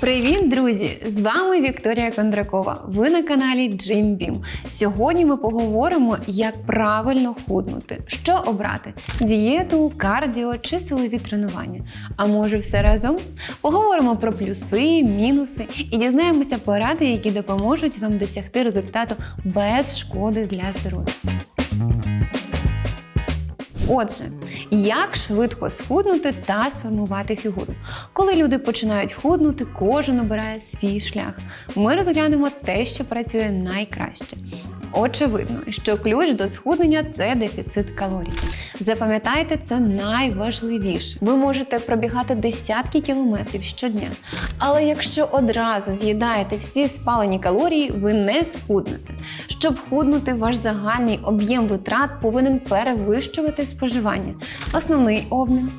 Привіт, друзі! З вами Вікторія Кондракова. Ви на каналі Джим Бім. Сьогодні ми поговоримо, як правильно худнути, що обрати: дієту, кардіо чи силові тренування. А може, все разом? Поговоримо про плюси, мінуси і дізнаємося поради, які допоможуть вам досягти результату без шкоди для здоров'я. Отже, як швидко схуднути та сформувати фігуру? Коли люди починають худнути, кожен обирає свій шлях. Ми розглянемо те, що працює найкраще. Очевидно, що ключ до схуднення це дефіцит калорій. Запам'ятайте, це найважливіше. Ви можете пробігати десятки кілометрів щодня, але якщо одразу з'їдаєте всі спалені калорії, ви не схуднете. Щоб худнути, ваш загальний об'єм витрат повинен перевищувати споживання. Основний обмін.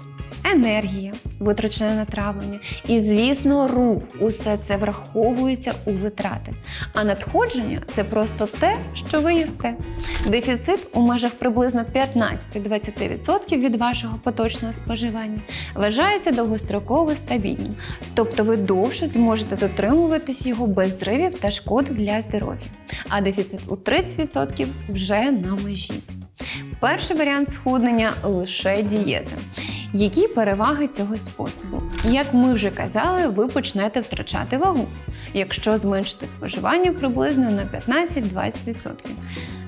Енергія, витрачене на травлення і, звісно, рух. Усе це враховується у витрати. А надходження це просто те, що ви їсте. Дефіцит у межах приблизно 15-20% від вашого поточного споживання вважається довгостроково стабільним, тобто ви довше зможете дотримуватись його без зривів та шкоди для здоров'я. А дефіцит у 30% вже на межі. Перший варіант схуднення лише дієта. Які переваги цього способу? Як ми вже казали, ви почнете втрачати вагу, якщо зменшите споживання приблизно на 15-20%.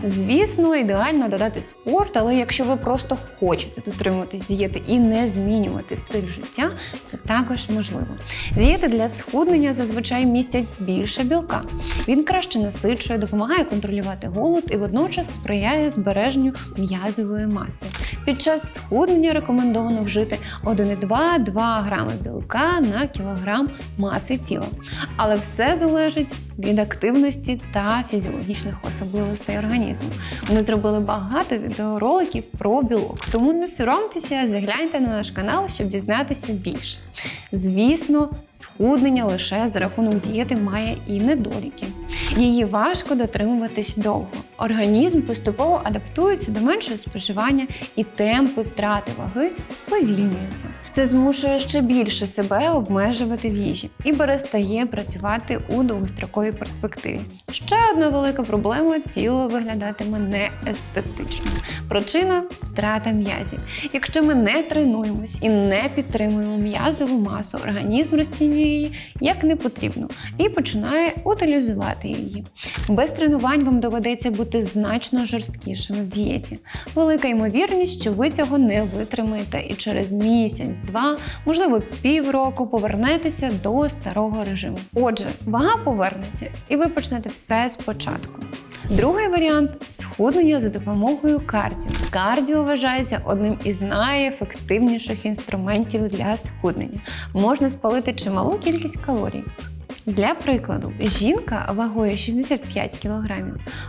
Звісно, ідеально додати спорт, але якщо ви просто хочете дотримуватись дієти і не змінювати стиль життя, це також можливо. Дієти для схуднення зазвичай містять більше білка. Він краще насичує, допомагає контролювати голод і водночас сприяє збереженню м'язової маси. Під час схуднення рекомендовано вжити 1,2-2 грами білка на кілограм маси тіла. Але все залежить від активності та фізіологічних особливостей організму. Ми зробили багато відеороликів про білок, тому не соромтеся, загляньте на наш канал, щоб дізнатися більше. Звісно, схуднення лише за рахунок дієти має і недоліки. Її важко дотримуватись довго. Організм поступово адаптується до меншого споживання і темпи втрати ваги сповільнюються. Це змушує ще більше себе обмежувати в їжі і перестає працювати у довгостроковій перспективі. Ще одна велика проблема тіло виглядатиме неестетично. Причина втрата м'язів. Якщо ми не тренуємось і не підтримуємо м'язову масу, організм розцінює її як не потрібно і починає утилізувати її. Без тренувань вам доведеться бути значно жорсткішими в дієті. Велика ймовірність, що ви цього не витримаєте, і через місяць-два, можливо, півроку повернетеся до старого режиму. Отже, вага повернеться, і ви почнете все спочатку. Другий варіант схуднення за допомогою кардіо. Кардіо вважається одним із найефективніших інструментів для схуднення. Можна спалити чималу кількість калорій. Для прикладу, жінка вагою 65 кг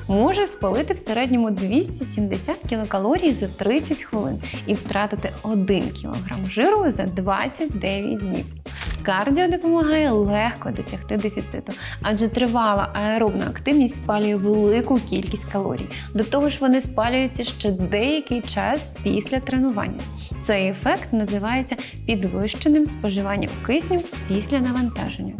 може спалити в середньому 270 кілокалорій за 30 хвилин і втратити 1 кг жиру за 29 днів. Кардіо допомагає легко досягти дефіциту, адже тривала аеробна активність спалює велику кількість калорій. До того ж, вони спалюються ще деякий час після тренування. Цей ефект називається підвищеним споживанням кисню після навантаження.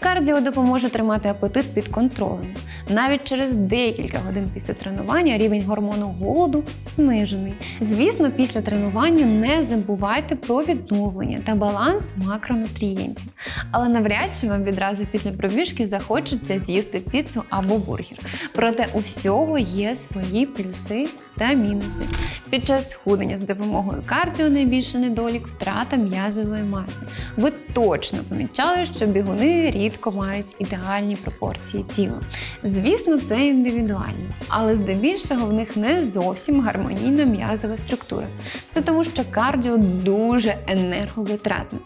Кардіо допоможе тримати апетит під контролем. Навіть через декілька годин після тренування рівень гормону голоду знижений. Звісно, після тренування не забувайте про відновлення та баланс макронутрієнтів. Але навряд чи вам відразу після пробіжки захочеться з'їсти піцу або бургер. Проте у всього є свої плюси та мінуси. Під час схуднення за допомогою кардіо найбільший недолік втрата м'язової маси. Ви точно помічали, що бігуни рідко мають ідеальні пропорції тіла. Звісно, це індивідуально, але здебільшого в них не зовсім гармонійна м'язова структура. Це тому, що кардіо дуже енерговитратне.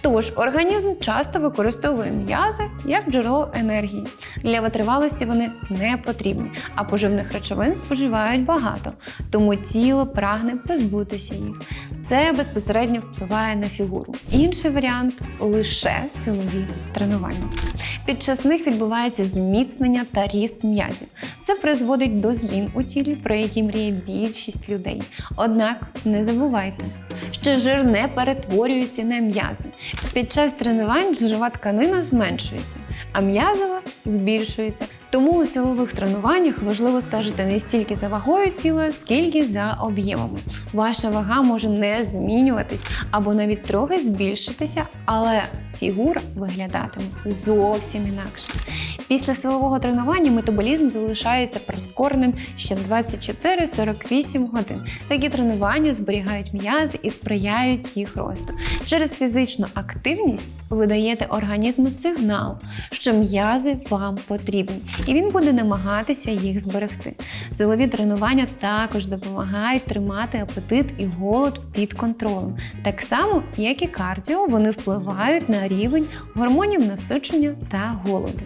Тож організм часто використовує м'язи як джерело енергії. Для витривалості вони не потрібні, а поживних речовин споживають багато, тому тіло прагне позбутися їх. Це безпосередньо впливає на фігуру. Інший варіант лише силові тренування. Під час них відбувається зміцнення та ріст м'язів. Це призводить до змін у тілі, про які мріє більшість людей. Однак не забувайте, що жир не перетворюється на м'язи. Під час тренувань жирова тканина зменшується, а м'язова збільшується. Тому у силових тренуваннях важливо стежити не стільки за вагою тіла, скільки за об'ємами. Ваша вага може не змінюватись або навіть трохи збільшитися, але фігура виглядатиме зовсім інакше. Після силового тренування метаболізм залишається прискореним ще 24-48 годин. Такі тренування зберігають м'язи і сприяють їх росту. Через фізичну активність ви даєте організму сигнал, що м'язи вам потрібні, і він буде намагатися їх зберегти. Силові тренування також допомагають тримати апетит і голод під контролем. Так само, як і кардіо, вони впливають на рівень гормонів насичення та голоду.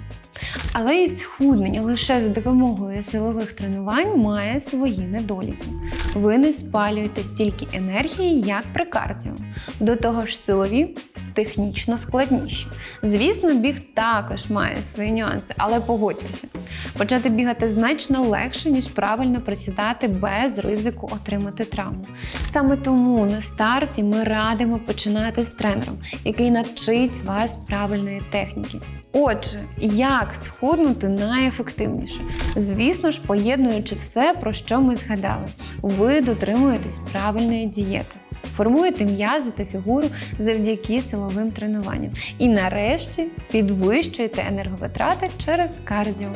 Але і схуднення лише за допомогою силових тренувань має свої недоліки. Ви не спалюєте стільки енергії, як при кардіо. До того ж, силові технічно складніші. Звісно, біг також має свої нюанси, але погодьтеся, почати бігати значно легше, ніж правильно присідати без ризику отримати травму. Саме тому на старті ми радимо починати з тренером, який навчить вас правильної техніки. Отже, як схуднути найефективніше? Звісно ж, поєднуючи все, про що ми згадали, ви дотримуєтесь правильної дієти. Формуєте м'язи та фігуру завдяки силовим тренуванням. І нарешті підвищуєте енерговитрати через кардіо.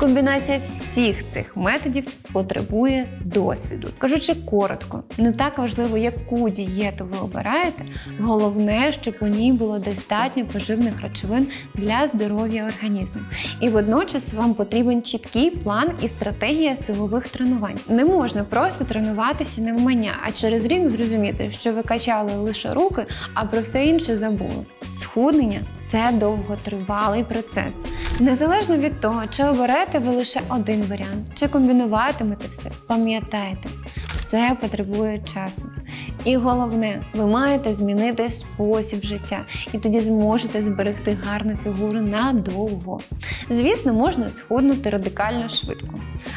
Комбінація всіх цих методів потребує досвіду. Кажучи коротко, не так важливо, яку дієту ви обираєте. Головне, щоб у ній було достатньо поживних речовин для здоров'я організму. І водночас вам потрібен чіткий план і стратегія силових тренувань. Не можна просто тренуватися навмання, а через рік зрозуміти, що ви качали лише руки, а про все інше забули. Схуднення це довготривалий процес. Незалежно від того, чи оберете ви лише один варіант, чи комбінуватимете все, пам'ятайте, все потребує часу. І головне, ви маєте змінити спосіб життя, і тоді зможете зберегти гарну фігуру надовго. Звісно, можна схуднути радикально швидко,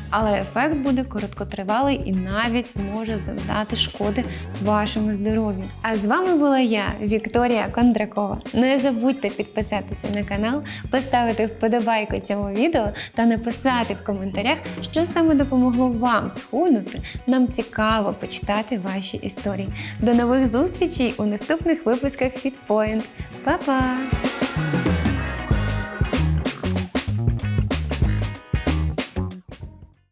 але ефект буде короткотривалий і навіть може завдати шкоди вашому здоров'ю. А з вами була я, Вікторія Кондракова. Не забудьте підписатися на канал, поставити вподобайку цьому відео та написати в коментарях, що саме допомогло вам схуднути. Нам цікаво почитати ваші історії. До нових зустрічей у наступних випусках FitPoint. Па-па!